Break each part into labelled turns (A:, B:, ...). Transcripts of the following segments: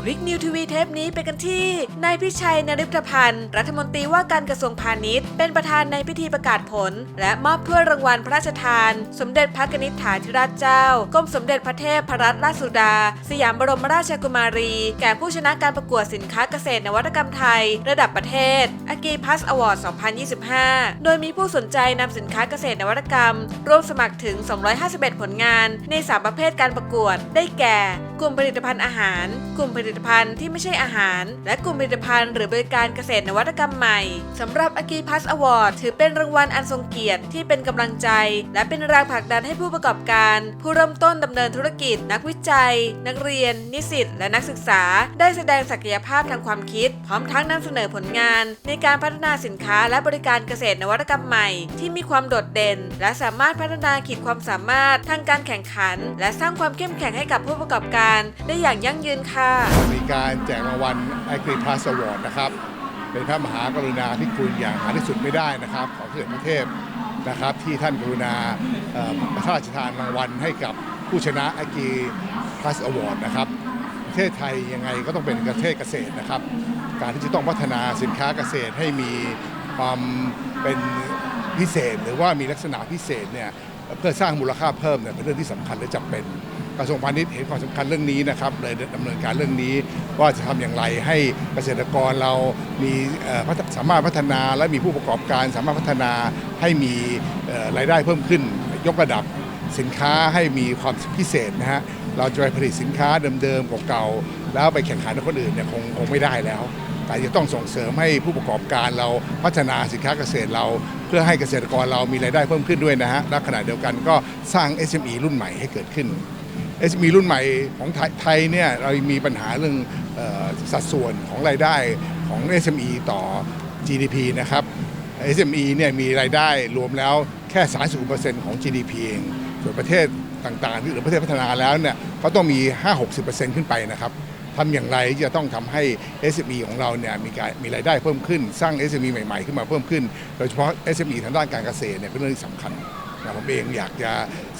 A: คลิกนิวทีวีเทปนี้ไปกันที่นายพิชัยนริพพันธ์ รัฐมนตรีว่าการกระทรวงพาณิชย์ เป็นประธานในพิธีประกาศผล และมอบถ้วยรางวัลพระราชทาน สมเด็จพระกนิษฐาธิราชเจ้ากรมสมเด็จพระเทพพรัตนราชสุดา สยามบรมราชกุมารี แก่ผู้ชนะการประกวดสินค้าเกษตรนวัตกรรมไทย ระดับประเทศอากีพัสอวอร์ด 2025 โดยมีผู้สนใจนำสินค้าเกษตรนวัตกรรม ร่วมสมัครถึง 251 ผลงาน ใน 3 ประเภทการประกวด ได้แก่ กลุ่มผลิตภัณฑ์อาหาร กลุ่มผลิติตภัณฑ์ที่ไม่ใช่อาหาร และกลุ่มผลิตภัณฑ์หรือบริการเกษตรนวัตกรรมใหม่สำหรับอากีพัสอวอร์ดถือเป็นรางวัลอันทรงเกียรติที่เป็นกำลังใจ และเป็นแรงผลักดันให้ผู้ประกอบการ ผู้เริ่มต้นดำเนินธุรกิจ นักวิจัย นักเรียน นิสิตและนักศึกษา ได้แสดงศักยภาพทางความคิด พร้อมทั้งนำเสนอผลงาน ในการพัฒนาสินค้าและบริการเกษตรนวัตกรรมใหม่ ที่มีความโดดเด่น และสามารถพัฒนาขีดความสามารถทางการแข่งขัน และสร้างความเข้มแข็งให้กับผู้ประกอบการ ได้อย่างยั่งยืนค่ะ
B: มีการแจกรางวัลไอ r รีพาส w อร์ดนะครับเป็นพระมหากรุณาธิคุณอย่างหาที่สุดไม่ได้นะครับ ของสด็จพระเทพนะครับ ที่ท่านกรุณาพระราชทานรางวัลให้กับผู้ชนะไอ r รีพาส w อร์ดนะครับประเทศไทยยังไงก็ต้องเป็นประเทศเกษตรนะครับ การที่จะต้องพัฒนาสินค้าเกษตรให้มีความเป็นพิเศษ หรือว่ามีลักษณะพิเศษเนี่ย เพื่อสร้างมูลค่าเพิ่มเนี่ยเป็นเรื่องที่สำคัญและจำเป็นกระทรวงพาณิชย์เห็นความสำคัญเรื่องนี้นะครับเลยดำเนินการเรื่องนี้ว่าจะทำอย่างไรให้เกษตรกรเรามีสามารถพัฒนาและมีผู้ประกอบการ สามารถพัฒนาให้มีรายได้เพิ่มขึ้น ยกระดับสินค้าให้มีความพิเศษนะฮะเราจะไปผลิตสินค้าเดิมๆเก่าๆแล้วไปแข่งขันกับคนอื่นเนี่ยคงคงไม่ได้แล้ว แต่จะต้องส่งเสริมให้ผู้ประกอบการเราพัฒนาสินค้าเกษตรเรา เพื่อให้เกษตรกรเรามีรายได้เพิ่มขึ้นด้วยนะฮะและขณะเดียวกันก็สร้าง SME รุ่นใหม่ให้เกิดขึ้น SME รุ่นใหม่ของไทยไทยเนี่ยเรามีปัญหาเรื่องออสัดส่วนของรายได้ของ SME ต่อ GDP นะครับ SME เนี่ยมีรายได้รวมแล้วแค่30%ของ GDP เองส่วนประเทศต่างๆ ที่หรือประเทศพัฒนาแล้วเนี่ยเขาต้องมี 5-60%ขึ้นไปนะครับ ทำอย่างไรที่จะต้องทำให้ SME ของเราเนี่ยมีการมีรายได้เพิ่มขึ้น สร้าง SME ใหม่ๆ ขึ้นมาเพิ่มขึ้น โดยเฉพาะ SME ทางด้านการเกษตรเนี่ยเป็นเรื่องที่สำคัญนะผมเองอยากจะ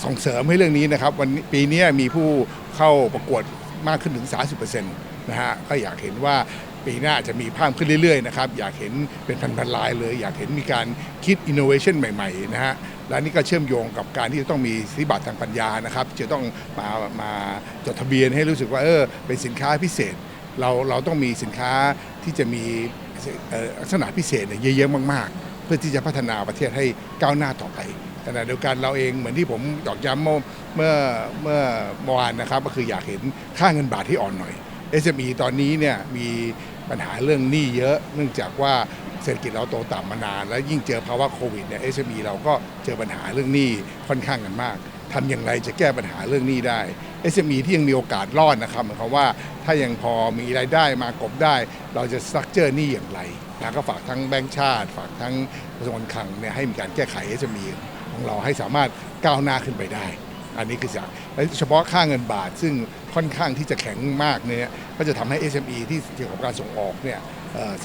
B: ส่งเสริมให้เรื่องนี้นะครับวันปีนี้มีผู้เข้าประกวดมากขึ้นถึง 30%นะฮะก็อยากเห็นว่า ปีหน้าจะมีเพิ่มขึ้นเรื่อยๆนะครับอยากเห็นเป็นพันๆลายเลย อยากเห็นมีการคิด innovation ใหม่ๆนะฮะและนี่ก็เชื่อมโยงกับการที่จะต้องมีสิทธิบัตรทางปัญญานะครับ จะต้องมามาจดทะเบียนให้รู้สึกว่าเออเป็นสินค้าพิเศษ เราเราต้องมีสินค้าที่จะมีลักษณะพิเศษเนี่ยเยอะๆมากๆ เพื่อที่จะพัฒนาประเทศให้ก้าวหน้าต่อไปขณะเดียวกันเราเองเหมือนที่ผมตอกย้ำเมื่อเมื่อเมื่อเมื่อวานนะครับ ก็คืออยากเห็นค่าเงินบาทที่อ่อนหน่อย SME ตอนนี้เนี่ยมีปัญหาเรื่องหนี้เยอะ เนื่องจากว่าเศรษฐกิจเราโตต่ำมานาน และยิ่งเจอภาวะโควิดเนี่ย SME เราก็เจอปัญหาเรื่องหนี้ค่อนข้างกันมากทำอย่างไรจะแก้ปัญหาเรื่องหนี้ได้ SME ที่ยังมีโอกาสรอดนะครับหมายความว่าถ้ายังพอมีรายได้มากบได้ เราจะสตรัคเจอร์หนี้อย่างไรนะก็ฝากทั้งแบงก์ชาติ ฝากทั้งกระทรวงการคลังเนี่ยให้มีการแก้ไข SME ของเราให้สามารถก้าวหน้าขึ้นไปได้ อันนี้คือจากและเฉพาะค่าเงินบาท ซึ่งค่อนข้างที่จะแข็งมากเนี่ยก็จะทำให้ SME ที่เกี่ยวกับการส่งออกเนี่ย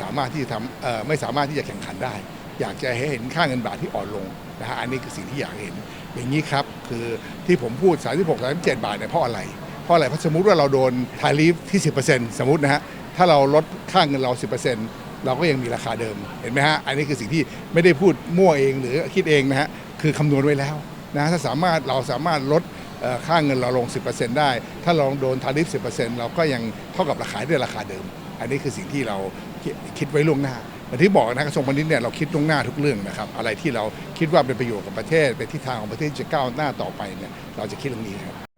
B: สามารถที่จะทำไม่สามารถที่จะแข่งขันได้ อยากจะให้เห็นค่าเงินบาทที่อ่อนลงนะฮะอันนี้คือสิ่งที่อยากเห็น อย่างนี้ครับคือที่ผมพูด 36 37 บาทเนี่ยเพราะอะไร เพราะอะไรเพราะสมมติว่าเราโดนทาริฟที่ 10%สมมตินะฮะถ้าเราลดค่าเงินเรา 10%เราก็ยังมีราคาเดิมเห็นไหมฮะอันนี้คือสิ่งที่ไม่ได้พูดมั่วเองหรือคิดเองนะฮะคือคำนวณไว้แล้ว นะถ้าสามารถเราสามารถลดค่าเงินเราลง 10%ได้ ถ้าเราโดนทาริฟ10%เราก็ยังเท่ากับราคาได้ราคาเดิม อันนี้คือสิ่งที่เราคิดไว้ล่วงหน้าแต่ที่บอกนะกระทรวงพาณิชย์เนี่ยเราคิดล่วงหน้าทุกเรื่องนะครับ อะไรที่เราคิดว่าเป็นประโยชน์กับประเทศเป็นทิศทางของประเทศจะก้าวหน้าต่อไปเนี่ยเราจะคิดเรื่องนี้ครับ